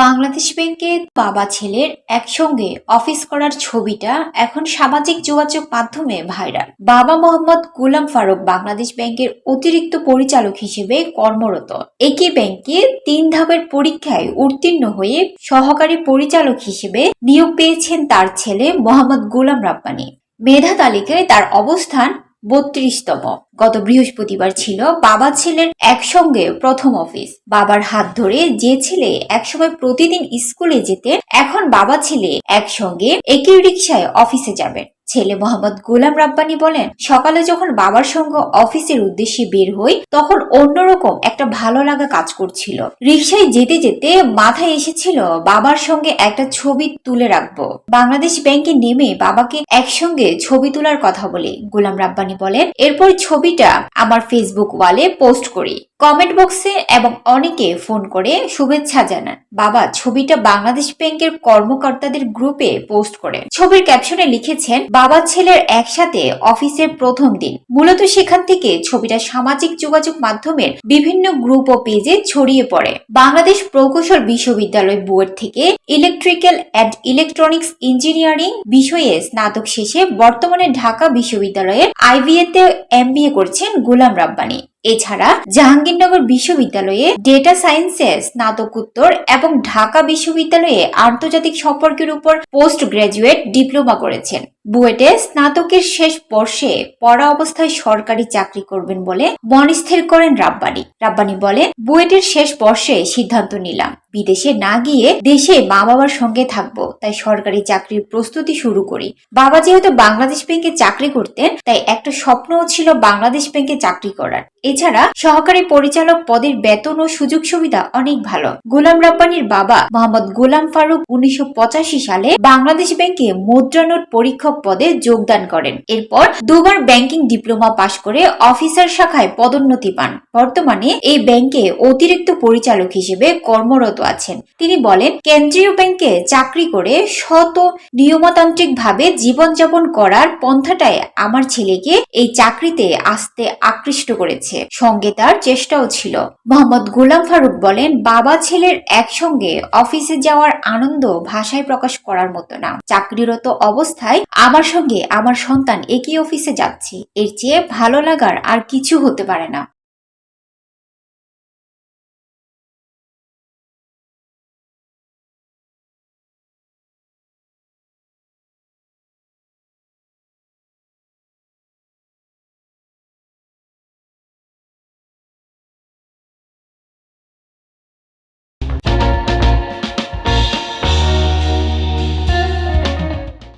বাংলাদেশ ব্যাংকে বাবা ছেলের একসঙ্গে অফিস করার ছবিটা এখন সামাজিক যোগাযোগ মাধ্যমে ভাইরাল। বাবা মোহাম্মদ গুলাম ফারুক বাংলাদেশ ব্যাংকের অতিরিক্ত পরিচালক হিসেবে কর্মরত। একই ব্যাংকে তিন ধাপের পরীক্ষায় উত্তীর্ণ হয়ে সহকারী পরিচালক হিসেবে নিয়োগ পেয়েছেন তার ছেলে মোহাম্মদ গুলাম রাব্বানি। মেধা তালিকায় তার অবস্থান বত্রিশতম। গত বৃহস্পতিবার ছিল বাবা ছেলের একসঙ্গে প্রথম অফিস। বাবার হাত ধরে যে ছেলে একসময় প্রতিদিন স্কুলে যেতেন এখন বাবা ছেলে একসঙ্গে একই রিক্সায় অফিসে যাবেন ছেলে মোহাম্মদ গোলাম রাব্বানি বলেন, সকালে যখন বাবার সঙ্গে অফিসের উদ্দেশ্যে বের হই, তখন অন্যরকম একটা ভালো লাগা কাজ করছিল। রিক্সায় যেতে যেতে মাথায় এসেছিল, বাবার সঙ্গে একটা ছবি তুলে রাখব। বাংলাদেশ ব্যাংকে নেমে বাবাকে একসঙ্গে ছবি তোলার কথা বলে। গোলাম রাব্বানি বলেন, এরপর ছবিটা আমার ফেসবুক ওয়ালে পোস্ট করি। কমেন্ট বক্সে এবং অনেকে ফোন করে শুভেচ্ছা জানান। বাবা, ছবিটা বাংলাদেশ ব্যাংকের কর্মকর্তাদের গ্রুপে পোস্ট করে। ছবির ক্যাপশনে লিখেছেন, বাবা, ছেলের একসাথে অফিসের প্রথম দিন। মূলত সেখান থেকে ছবিটা সামাজিক যোগাযোগ মাধ্যমের বিভিন্ন গ্রুপ ও পেজে ছড়িয়ে পড়ে। বাংলাদেশ প্রকৌশল বিশ্ববিদ্যালয় বোর্ড থেকে ইলেকট্রিক্যাল অ্যান্ড ইলেকট্রনিক্স ইঞ্জিনিয়ারিং বিষয়ে স্নাতক শেষে বর্তমানে ঢাকা বিশ্ববিদ্যালয়ের আইবিএ তে এমবিএ করছেন গোলাম রাব্বানি। এছাড়া জাহাঙ্গীরনগর বিশ্ববিদ্যালয়ে ডেটা সায়েন্সে স্নাতকোত্তর এবং ঢাকা বিশ্ববিদ্যালয়ে আন্তর্জাতিক সম্পর্কের উপর পোস্ট গ্রাজুয়েট ডিপ্লোমা করেছেন। বুয়েটে স্নাতকের শেষ বর্ষে পড়া অবস্থায় সরকারি চাকরি করবেন বলে মনস্থির করেন রাব্বানি। রাব্বানি বলেন, বুয়েটের শেষ বর্ষে সিদ্ধান্ত নিলাম, বিদেশে না গিয়ে দেশে মা বাবার সঙ্গে থাকব, তাই সরকারি চাকরির প্রস্তুতি শুরু করি। বাবা যেহেতু বাংলাদেশ ব্যাংকে চাকরি করতেন, তাই একটা স্বপ্নও ছিল বাংলাদেশ ব্যাংকে চাকরি করার। এছাড়া সহকারী পরিচালক পদের বেতন ও সুযোগ সুবিধা অনেক ভালো। গোলাম রাব্বানির বাবা মোহাম্মদ গোলাম ফারুক উনিশশো পঁচাশি সালে বাংলাদেশ ব্যাংকে মুদ্রা নোট পরীক্ষক পদে যোগদান করেন। এরপর দুবার ব্যাংকিং ডিপ্লোমা পাশ করে অফিসার শাখায় পদোন্নতি পান। বর্তমানে এই ব্যাংকে অতিরিক্ত পরিচালক হিসেবে কর্মরত আছেন। তিনি বলেন, কেন্দ্রীয় ব্যাংকে চাকরি করে শত নিয়মতান্ত্রিক ভাবে জীবনযাপন করার পন্থাটাই আমার ছেলেকে এই চাকরিতে আসতে আকৃষ্ট করেছে। সঙ্গে তার চেষ্টাও ছিল। মোহাম্মদ গোলাম ফারুক বলেন, বাবা ছেলের একসঙ্গে অফিসে যাওয়ার আনন্দ ভাষায় প্রকাশ করার মতো না। চাকরিরত অবস্থায় আমার সঙ্গে আমার সন্তান একই অফিসে যাচ্ছে। এর চেয়ে ভালো লাগার আর কিছু হতে পারে না।